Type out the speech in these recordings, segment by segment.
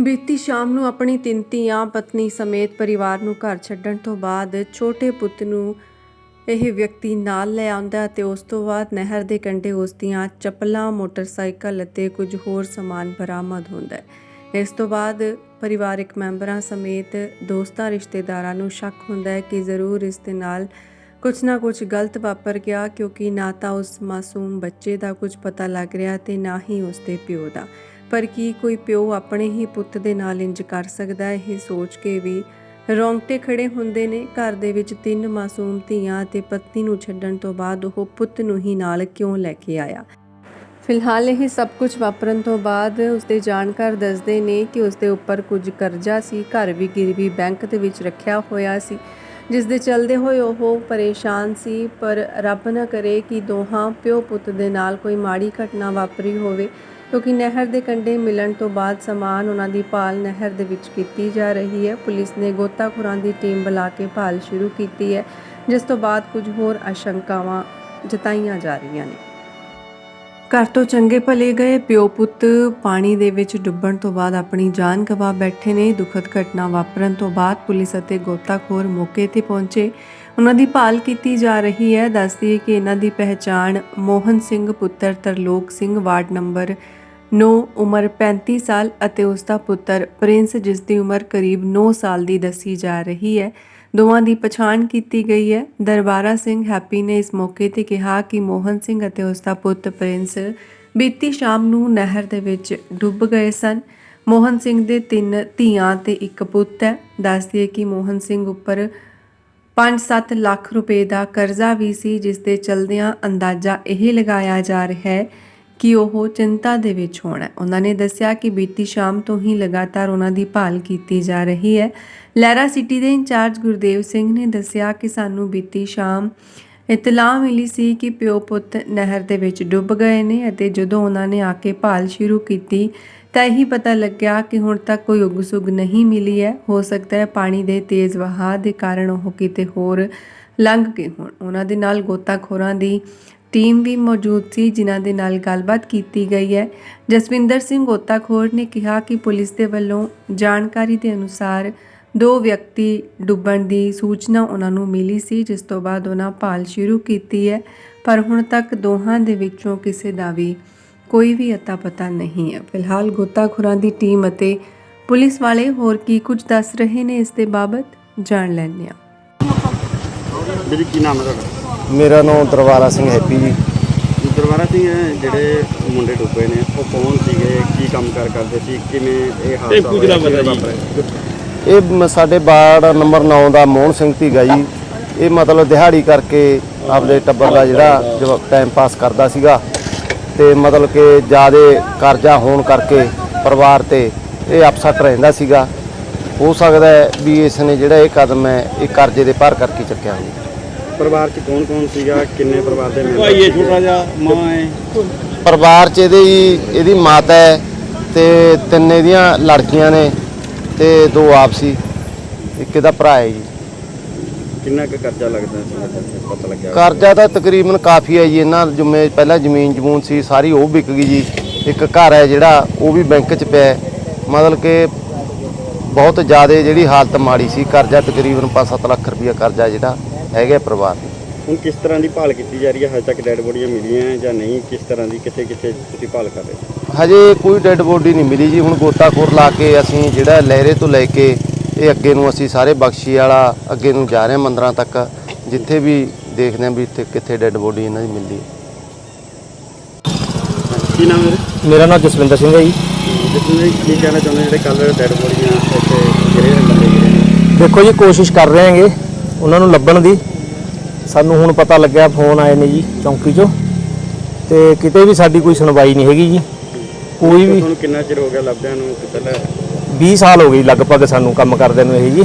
ਬੀਤੀ ਸ਼ਾਮ ਨੂੰ ਆਪਣੀ ਤਿੰਨ ਧੀਆਂ ਪਤਨੀ ਸਮੇਤ ਪਰਿਵਾਰ ਨੂੰ ਘਰ ਛੱਡਣ ਤੋਂ ਬਾਅਦ ਛੋਟੇ ਪੁੱਤ ਨੂੰ ਇਹ ਵਿਅਕਤੀ ਨਾਲ ਲੈ ਆਉਂਦਾ ਅਤੇ ਉਸ ਤੋਂ ਬਾਅਦ ਨਹਿਰ ਦੇ ਕੰਢੇ ਉਸ ਦੀਆਂ ਚੱਪਲਾਂ, ਮੋਟਰਸਾਈਕਲ ਅਤੇ ਕੁਝ ਹੋਰ ਸਮਾਨ ਬਰਾਮਦ ਹੁੰਦਾ ਹੈ। ਇਸ ਤੋਂ ਬਾਅਦ ਪਰਿਵਾਰਕ ਮੈਂਬਰਾਂ ਸਮੇਤ ਦੋਸਤਾਂ, ਰਿਸ਼ਤੇਦਾਰਾਂ ਨੂੰ ਸ਼ੱਕ ਹੁੰਦਾ ਹੈ ਕਿ ਜ਼ਰੂਰ ਇਸ ਦੇ ਨਾਲ ਕੁਝ ਨਾ ਕੁਝ ਗਲਤ ਵਾਪਰ ਗਿਆ ਕਿਉਂਕਿ ਨਾ ਤਾਂ ਉਸ ਮਾਸੂਮ ਬੱਚੇ ਦਾ ਕੁਝ ਪਤਾ ਲੱਗ ਰਿਹਾ ਤੇ ਨਾ ਹੀ ਉਸ ਦੇ ਪਿਓ ਦਾ। ਪਰ ਕੀ ਕੋਈ ਪਿਓ ਆਪਣੇ ਹੀ ਪੁੱਤ ਦੇ ਨਾਲ ਇੰਜ ਕਰ ਸਕਦਾ ਹੈ? ਇਹ ਸੋਚ ਕੇ ਵੀ ਰੌਂਗਟੇ ਖੜੇ ਹੁੰਦੇ ਨੇ। ਘਰ ਦੇ ਵਿੱਚ ਤਿੰਨ ਮਾਸੂਮ ਧੀਆਂ ਤੇ ਪਤਨੀ ਨੂੰ ਛੱਡਣ ਤੋਂ ਬਾਅਦ ਉਹ ਪੁੱਤ ਨੂੰ ਹੀ ਨਾਲ ਕਿਉਂ ਲੈ ਕੇ ਆਇਆ? ਫਿਲਹਾਲ ਇਹ ਸਭ ਕੁਝ ਵਾਪਰਨ ਤੋਂ ਬਾਅਦ ਉਸਦੇ ਜਾਣਕਾਰ ਦੱਸਦੇ ਨੇ ਕਿ ਉਸਦੇ ਉੱਪਰ ਕੁਝ ਕਰਜ਼ਾ ਸੀ। ਘਰ ਵੀ ਗਿਰਵੀ ਬੈਂਕ ਦੇ ਵਿੱਚ ਰੱਖਿਆ ਹੋਇਆ ਸੀ। ਜਿਸ ਦੇ ਚਲਦੇ ਹੋਏ ਉਹ ਪਰੇਸ਼ਾਨ ਸੀ, ਪਰ ਰੱਬ ਨਾ ਕਰੇ ਕਿ ਦੋਹਾਂ ਪਿਓ ਪੁੱਤ ਦੇ ਨਾਲ ਕੋਈ ਮਾੜੀ ਘਟਨਾ ਵਾਪਰੀ ਹੋਵੇ, ਕਿਉਂਕਿ ਨਹਿਰ ਦੇ ਕੰਢੇ ਮਿਲਣ ਤੋਂ ਬਾਅਦ ਸਮਾਨ ਉਹਨਾਂ ਦੀ ਭਾਲ ਨਹਿਰ ਦੇ ਵਿੱਚ ਕੀਤੀ ਜਾ ਰਹੀ ਹੈ। ਪੁਲਿਸ ਨੇ ਗੋਤਾਖੋਰਾਂ ਦੀ ਟੀਮ ਬੁਲਾ ਕੇ ਭਾਲ ਸ਼ੁਰੂ ਕੀਤੀ ਹੈ, ਜਿਸ ਤੋਂ ਬਾਅਦ ਕੁਝ ਹੋਰ ਆਸ਼ੰਕਾਵਾਂ ਜਤਾਈਆਂ ਜਾ ਰਹੀਆਂ ਨੇ। ਘਰ ਤੋਂ ਚੰਗੇ ਭਲੇ ਗਏ, ਪਿਓ ਪੁੱਤ ਪਾਣੀ ਦੇ ਵਿੱਚ ਡੁੱਬਣ ਤੋਂ ਬਾਅਦ ਆਪਣੀ ਜਾਨ ਗਵਾ ਬੈਠੇ ਨੇ। ਦੁਖਦ ਘਟਨਾ ਵਾਪਰਨ ਤੋਂ ਬਾਅਦ ਪੁਲਿਸ ਅਤੇ ਗੋਤਾਖੋਰ ਮੌਕੇ ਤੇ ਪਹੁੰਚੇ। ਉਹਨਾਂ ਦੀ ਭਾਲ ਕੀਤੀ ਜਾ ਰਹੀ ਹੈ। ਦੱਸਦੀ ਹੈ ਕਿ ਇਹਨਾਂ ਦੀ ਪਹਿਚਾਣ ਮੋਹਨ ਸਿੰਘ ਪੁੱਤਰ ਤਰਲੋਕ ਸਿੰਘ, ਵਾਰਡ ਨੰਬਰ 9 ਉਮਰ 35 ਸਾਲ ਅਤੇ ਉਸ ਦਾ ਪੁੱਤਰ ਪ੍ਰਿੰਸ ਜਿਸ ਦੀ ਉਮਰ ਕਰੀਬ 9 ਸਾਲ ਦੀ ਦੱਸੀ ਜਾ ਰਹੀ ਹੈ। ਦੋਵਾਂ ਦੀ ਪਛਾਣ ਕੀਤੀ ਗਈ ਹੈ। ਦਰਬਾਰਾ ਸਿੰਘ ਹੈਪੀ ਨੇ ਇਸ ਮੌਕੇ ਤੇ ਕਿਹਾ ਕਿ ਮੋਹਨ ਸਿੰਘ ਅਤੇ ਉਸ ਦਾ ਪੁੱਤ ਪ੍ਰਿੰਸ ਬੀਤੀ ਸ਼ਾਮ ਨੂੰ ਨਹਿਰ ਦੇ ਵਿੱਚ ਡੁੱਬ ਗਏ ਸਨ। ਮੋਹਨ ਸਿੰਘ ਦੇ ਤਿੰਨ ਧੀਆਂ ਤੇ ਇੱਕ ਪੁੱਤ ਹੈ। ਦੱਸਦੀਏ ਕਿ ਮੋਹਨ ਸਿੰਘ ਉੱਪਰ 5-7 ਲੱਖ ਰੁਪਏ ਦਾ ਕਰਜ਼ਾ ਵੀ ਸੀ, ਜਿਸ ਦੇ ਚਲਦਿਆਂ ਅੰਦਾਜ਼ਾ ਇਹ ਲਗਾਇਆ ਜਾ ਰਿਹਾ ਹੈ ਕਿ ਉਹ ਚਿੰਤਾ ਦੇ ਵਿੱਚ ਹੋਣਾ ਉਹਨਾਂ ਨੇ ਦੱਸਿਆ ਕਿ ਬੀਤੀ ਸ਼ਾਮ ਤੋਂ ਹੀ ਲਗਾਤਾਰ ਉਹਨਾਂ ਦੀ ਭਾਲ ਕੀਤੀ ਜਾ ਰਹੀ ਹੈ। ਲਹਿਰਾ ਸਿਟੀ ਦੇ ਇੰਚਾਰਜ ਗੁਰਦੇਵ ਸਿੰਘ ਨੇ ਦੱਸਿਆ ਕਿ ਸਾਨੂੰ ਬੀਤੀ ਸ਼ਾਮ ਇਤਲਾਹ ਮਿਲੀ ਸੀ ਕਿ ਪਿਓ ਪੁੱਤ ਨਹਿਰ ਦੇ ਵਿੱਚ ਡੁੱਬ ਗਏ ਨੇ ਅਤੇ ਜਦੋਂ ਉਹਨਾਂ ਨੇ ਆ ਕੇ ਭਾਲ ਸ਼ੁਰੂ ਕੀਤੀ, ਤਾਂ ਇਹੀ ਪਤਾ ਲੱਗਿਆ ਕਿ ਹੁਣ ਤੱਕ ਕੋਈ ਉਗ-ਸੁਗ ਨਹੀਂ ਮਿਲੀ ਹੈ। ਹੋ ਸਕਦਾ ਹੈ ਪਾਣੀ ਦੇ ਤੇਜ਼ ਵਹਾਅ ਦੇ ਕਾਰਨ ਉਹ ਕਿਤੇ ਹੋਰ ਲੰਘ ਗਏ ਹੋਣ। ਉਹਨਾਂ ਦੇ ਨਾਲ ਗੋਤਾਖੋਰਾਂ ਦੀ ਟੀਮ ਵੀ ਮੌਜੂਦ ਸੀ, ਜਿਨ੍ਹਾਂ ਦੇ ਨਾਲ ਗੱਲਬਾਤ ਕੀਤੀ ਗਈ ਹੈ। ਜਸਵਿੰਦਰ ਸਿੰਘ ਗੋਤਾਖੋਰ ਨੇ ਕਿਹਾ ਕਿ ਪੁਲਿਸ ਦੇ ਵੱਲੋਂ ਜਾਣਕਾਰੀ ਦੇ ਅਨੁਸਾਰ ਦੋ ਵਿਅਕਤੀ ਡੁੱਬਣ ਦੀ ਸੂਚਨਾ ਉਹਨਾਂ ਨੂੰ ਮਿਲੀ ਸੀ, ਜਿਸ ਤੋਂ ਬਾਅਦ ਉਹਨਾਂ ਭਾਲ ਸ਼ੁਰੂ ਕੀਤੀ ਹੈ। ਪਰ ਹੁਣ ਤੱਕ ਦੋਹਾਂ ਦੇ ਵਿੱਚੋਂ ਕਿਸੇ ਦਾ ਵੀ ਕੋਈ ਵੀ ਅਤਾ ਪਤਾ ਨਹੀਂ ਹੈ। ਫਿਲਹਾਲ ਗੋਤਾਖੋਰਾਂ ਦੀ ਟੀਮ ਅਤੇ ਪੁਲਿਸ ਵਾਲੇ ਹੋਰ ਕੀ ਕੁਝ ਦੱਸ ਰਹੇ ਨੇ ਇਸ ਦੇ ਬਾਬਤ, ਜਾਣ ਲੈਂਦੇ ਹਾਂ। ਵੀਰ, ਕੀ ਨਾਮ ਹੈ ਤੁਹਾਡਾ? ਮੇਰਾ ਨਾਮ ਦਰਬਾਰਾ ਸਿੰਘ ਹੈਪੀ ਜੀ। ਦਰਬਾਰਾ ਸਿੰਘ ਜਿਹੜੇ ਮੁੰਡੇ ਡੁੱਬੇ ਨੇ ਉਹ ਕੌਣ ਸੀਗੇ? ਕੀ ਕੰਮ ਕਾਰ ਕਰਦੇ ਸੀ? ਕਿਵੇਂ ਇਹ ਹਾਦਸਾ ਹੋਇਆ? ਕਿਵੇਂ ਵਾਪਰਿਆ? ਇਹ ਮ- ਸਾਡੇ ਵਾਰਡ ਨੰਬਰ 9 ਦਾ ਮੋਹਨ ਸਿੰਘ ਧੀਗਾ ਜੀ। ਇਹ ਮਤਲਬ ਦਿਹਾੜੀ ਕਰਕੇ ਆਪਦੇ ਟੱਬਰ ਦਾ ਜਿਹੜਾ ਜੋ ਟਾਈਮ ਪਾਸ ਕਰਦਾ ਸੀਗਾ। ਤੇ ਮਤਲਬ ਕਿ ਜਿਆਦੇ ਕਰਜ਼ਾ ਹੋਣ ਕਰਕੇ ਪਰਿਵਾਰ ਤੇ ਇਹ ਅਪਸੈਟ ਰਹਿੰਦਾ ਸੀਗਾ। ਹੋ ਸਕਦਾ ਹੈ ਵੀ ਇਸ ਨੇ ਜਿਹੜਾ ਇਹ ਕਦਮ ਹੈ ਇਹ ਕਰਜ਼ੇ ਦੇ ਭਾਰ ਕਰਕੇ ਚੱਕਿਆ ਹੋਵੇ। ਪਰਿਵਾਰ ਚ ਕੌਣ ਕੌਣ ਸੀਗਾ? ਕਿੰਨੇ ਪਰਿਵਾਰ ਦੇ ਮੈਂਬਰ ਭਾਈ ਇਹ ਛੋਟਾ ਜਿਹਾ ਮਾਂ ਹੈ। ਪਰਿਵਾਰ 'ਚ ਇਹਦੇ ਜੀ ਇਹਦੀ ਮਾਤਾ ਹੈ ਤੇ ਤਿੰਨ ਇਹਦੀਆਂ ਲੜਕੀਆਂ ਨੇ ਤੇ ਦੋ ਆਪ ਸੀ ਇੱਕ ਇਹਦਾ ਭਰਾ ਹੈ ਜੀ। ਕਿੰਨਾ ਕੁ ਕਰਜ਼ਾ ਲੱਗਦਾ ਸੀ? ਪਤਾ ਲੱਗਿਆ। ਕਰਜ਼ਾ ਤਾਂ ਤਕਰੀਬਨ ਕਾਫੀ ਹੈ ਜੀ ਇਹਨਾਂ ਜੁਮੇ ਪਹਿਲਾਂ ਜ਼ਮੀਨ ਜਮੂਨ ਸੀ ਸਾਰੀ ਉਹ ਵਿਕ ਗਈ ਜੀ। ਇੱਕ ਘਰ ਹੈ ਜਿਹੜਾ ਉਹ ਵੀ ਬੈਂਕ 'ਚ ਪਿਆ ਹੈ। ਮਤਲਬ ਕਿ ਬਹੁਤ ਜ਼ਿਆਦਾ ਜਿਹੜੀ ਹਾਲਤ ਮਾੜੀ ਸੀ ਕਰਜ਼ਾ ਤਕਰੀਬਨ 5-7 ਲੱਖ ਰੁਪਇਆ ਕਰਜ਼ਾ ਜਿਹੜਾ ਹੈਗਾ ਪਰਿਵਾਰ। ਨੂੰ ਹੁਣ ਕਿਸ ਤਰ੍ਹਾਂ ਦੀ ਭਾਲ ਕੀਤੀ ਜਾ ਰਹੀ ਹੈ? ਹਜੇ ਤੱਕ ਡੈਡ ਬੋਡੀਆਂ ਮਿਲੀਆਂ ਜਾਂ ਨਹੀਂ? ਕਿਸ ਤਰ੍ਹਾਂ ਦੀ ਕਿੱਥੇ ਕਿੱਥੇ ਤੁਸੀਂ ਭਾਲ ਕਰ ਰਹੇ ਹੋ? ਹਜੇ ਕੋਈ ਡੈੱਡ ਬੋਡੀ ਨਹੀਂ ਮਿਲੀ ਜੀ। ਹੁਣ ਗੋਤਾਖੋਰ ਲਾ ਕੇ ਅਸੀਂ ਜਿਹੜਾ ਲਹਿਰੇ ਤੋਂ ਲੈ ਕੇ ਇਹ ਅੱਗੇ ਨੂੰ ਅਸੀਂ ਸਾਰੇ ਬਖਸ਼ੀ ਵਾਲਾ ਅੱਗੇ ਨੂੰ ਜਾ ਰਹੇ ਹਾਂ ਮੰਦਰਾਂ ਤੱਕ ਜਿੱਥੇ ਵੀ ਦੇਖਦੇ ਹਾਂ ਵੀ ਇੱਥੇ ਕਿੱਥੇ ਡੈੱਡ ਬੋਡੀ ਇਹਨਾਂ ਦੀ ਮਿਲਦੀ ਹੈ। ਕੀ ਨਾਮ ਹੈ ਮੇਰਾ ਨਾਮ ਜਸਵਿੰਦਰ ਸਿੰਘ ਹੈ ਜੀ। ਜਿਸਨੇ ਕੀ ਕਹਿਣਾ ਚਾਹੁੰਦੇ ਜਿਹੜੇ ਕੱਲ ਡੈਡ ਬੋਡੀਆਂ ਇੱਥੇ ਗਿਰੇ ਨੇ ਬੰਦੇ ਗਿਰੇ ਨੇ? ਦੇਖੋ ਜੀ ਕੋਸ਼ਿਸ਼ ਕਰ ਰਹੇ ਹਾਂਗੇ। ਉਹਨਾਂ ਨੂੰ ਲੱਭਣ ਦੀ। ਸਾਨੂੰ ਹੁਣ ਪਤਾ ਲੱਗਿਆ ਫੋਨ ਆਏ ਨੇ ਜੀ ਚੌਂਕੀ 'ਚੋਂ। ਤੇ ਕਿਤੇ ਵੀ ਸਾਡੀ ਕੋਈ ਸੁਣਵਾਈ ਨਹੀਂ ਹੈਗੀ ਜੀ। ਕੋਈ ਵੀ ਤੁਹਾਨੂੰ ਕਿੰਨਾ ਚਿਰ ਹੋ ਗਿਆ ਲੱਭਦਿਆਂ ਨੂੰ ਪਹਿਲਾਂ 20 ਸਾਲ ਹੋ ਗਏ ਲਗਭਗ ਸਾਨੂੰ ਕੰਮ ਕਰਦੇ ਨੂੰ ਇਹ ਜੀ।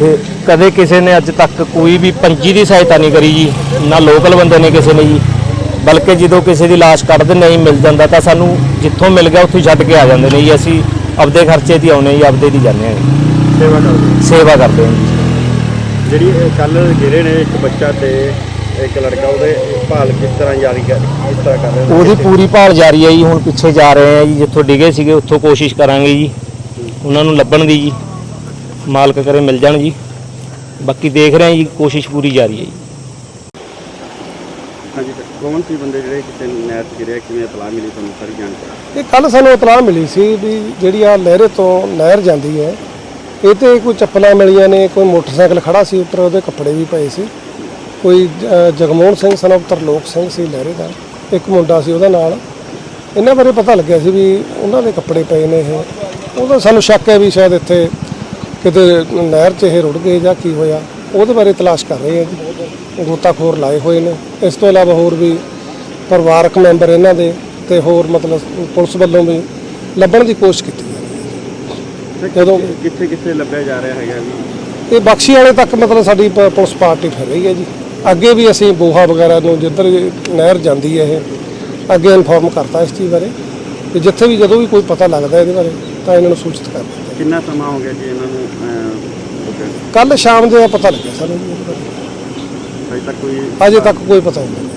ਤੇ ਕਦੇ ਕਿਸੇ ਨੇ ਅੱਜ ਤੱਕ ਕੋਈ ਵੀ ਪੰਜੀ ਦੀ ਸਹਾਇਤਾ ਨਹੀਂ ਕਰੀ ਜੀ। ਨਾ ਲੋਕਲ ਬੰਦੇ ਨੇ ਕਿਸੇ ਨੇ ਜੀ। ਬਲਕਿ ਜਦੋਂ ਕਿਸੇ ਦੀ ਲਾਸ਼ ਕੱਢਦੇ ਨਹੀਂ ਮਿਲ ਜਾਂਦਾ ਤਾਂ ਸਾਨੂੰ ਜਿੱਥੋਂ ਮਿਲ ਗਿਆ ਉੱਥੋਂ ਛੱਡ ਕੇ ਆ ਜਾਂਦੇ ਨੇ ਜੀ। ਅਸੀਂ ਆਪਦੇ ਖਰਚੇ ਤੇ ਆਉਨੇ ਜੀ ਆਪਦੇ ਦੀ ਜਾਂਦੇ ਹਾਂ। ਸੇਵਾ ਕਰਦੇ ਸੇਵਾ ਕਰਦੇ ਹਾਂ ਜੀ। ਜਿਹੜੀ ਕੱਲ ਗਿਰੇ ਨੇ ਇੱਕ ਬੱਚਾ ਤੇ ਇੱਕ ਲੜਕਾ ਉਹਦੇ ਭਾਲ ਕਿਸ ਤਰ੍ਹਾਂ ਜਾਰੀ ਕਰ ਕਿਸ ਤਰ੍ਹਾਂ ਕਰ ਰਹੇ ਉਹਦੀ ਪੂਰੀ ਭਾਲ ਜਾਰੀ ਹੈ ਜੀ ਹੁਣ ਪਿੱਛੇ ਜਾ ਰਹੇ ਆ ਜੀ ਜਿੱਥੋਂ ਡਿਗੇ ਸੀਗੇ ਉੱਥੋਂ ਕੋਸ਼ਿਸ਼ ਕਰਾਂਗੇ ਜੀ। ਉਹਨਾਂ ਨੂੰ ਲੱਭਣ ਦੀ ਜੀ। ਮਾਲਕ ਕਰੇ ਮਿਲ ਜਾਣ ਜੀ। ਬਾਕੀ ਦੇਖ ਰਹੇ ਆ ਜੀ ਕੋਸ਼ਿਸ਼ ਪੂਰੀ ਜਾਰੀ ਹੈ ਜੀ। ਹਾਂਜੀ ਕੌਣ ਸੀ ਬੰਦੇ ਜਿਹੜੇ ਕਿਸੇ ਨਹਿਰ 'ਚ ਗਿਰੇ ਕਿਵੇਂ ਇਤਲਾਹ ਮਿਲੀ ਤੁਹਾਨੂੰ? ਸਾਰੀ ਜਾਣਕਾਰੀ। ਇਹ ਕੱਲ ਸਾਨੂੰ ਇਤਲਾਹ ਮਿਲੀ ਸੀ ਵੀ ਜਿਹੜੀ ਆ ਲਹਿਰੇ ਤੋਂ ਨਹਿਰ ਜਾਂਦੀ ਹੈ ਇਹ ਤੇ ਕੋਈ ਚੱਪਲਾਂ ਮਿਲੀਆਂ ਨੇ, ਕੋਈ ਮੋਟਰਸਾਈਕਲ ਖੜਾ ਸੀ ਉੱਪਰ, ਉਹਦੇ ਕੱਪੜੇ ਵੀ ਪਏ ਸੀ। ਕੋਈ ਜਗਮੋਹਨ ਸਿੰਘ ਸਨ ਤਰਲੋਕ ਸਿੰਘ ਸੀ, ਲਹਿਰੇ ਦਾ, ਇੱਕ ਮੁੰਡਾ ਸੀ ਉਹਦੇ ਨਾਲ। ਇਹਨਾਂ ਬਾਰੇ ਪਤਾ ਲੱਗਿਆ ਸੀ ਵੀ ਉਹਨਾਂ ਦੇ ਕੱਪੜੇ ਪਏ ਨੇ ਇਹ। ਉਹਦਾ ਸਾਨੂੰ ਸ਼ੱਕ ਹੈ ਵੀ ਸ਼ਾਇਦ ਇੱਥੇ ਕਿਤੇ ਨਹਿਰ 'ਚ ਇਹ ਰੁੜ ਗਏ ਜਾਂ ਕੀ ਹੋਇਆ। ਉਹਦੇ ਬਾਰੇ ਤਲਾਸ਼ ਕਰ ਰਹੇ ਹਾਂ ਜੀ। ਗੋਤਾਖੋਰ ਲਾਏ ਹੋਏ ਨੇ। ਇਸ ਤੋਂ ਇਲਾਵਾ ਹੋਰ ਵੀ ਪਰਿਵਾਰਕ ਮੈਂਬਰ ਇਹਨਾਂ ਦੇ ਤੇ ਹੋਰ ਮਤਲਬ ਪੁਲਿਸ ਵੱਲੋਂ ਵੀ ਲੱਭਣ ਦੀ ਕੋਸ਼ਿਸ਼ ਕੀਤੀ। ਜਾ ਜਦੋਂ- ਕਿੱਥੇ ਕਿੱਥੇ ਲੱਭਿਆ ਜਾ ਰਿਹਾ ਹੈਗਾ ਵੀ ਇਹ ਬਖਸ਼ੀ ਵਾਲੇ ਤੱਕ ਮਤਲਬ ਸਾਡੀ ਪ- ਪੁਲਿਸ ਪਾਰਟੀ ਫਿਰ ਰਹੀ ਹੈ ਜੀ। ਅੱਗੇ ਵੀ ਅਸੀਂ ਬੋਹਾ ਵਗੈਰਾ ਨੂੰ ਜਿੱਧਰ ਨਹਿਰ ਜਾਂਦੀ ਹੈ ਇਹ ਅੱਗੇ ਇਨਫੋਰਮ ਕਰਤਾ ਇਸ ਚੀਜ਼ ਬਾਰੇ। ਕਿ ਜਿੱਥੇ ਵੀ ਜਦੋਂ ਵੀ ਕੋਈ ਪਤਾ ਲੱਗਦਾ ਇਹਦੇ ਬਾਰੇ ਤਾਂ ਇਹਨਾਂ ਨੂੰ ਸੂਚਿਤ ਕਰ ਦਿੰਦੇ ਕਿੰਨਾ ਸਮਾਂ ਹੋ ਗਿਆ ਜੀ ਇਹਨਾਂ ਨੂੰ ਅਹ, ਕੱਲ ਸ਼ਾਮ ਦੇ ਪਤਾ ਲੱਗਿਆ ਸਾਨੂੰ ਜੀ ਇਹਦੇ ਬਾਰੇ। ਅਜੇ ਤੱਕ ਕੋਈ ਅਜੇ ਤੱਕ ਕੋਈ ਪਤਾ ਨਹੀਂ।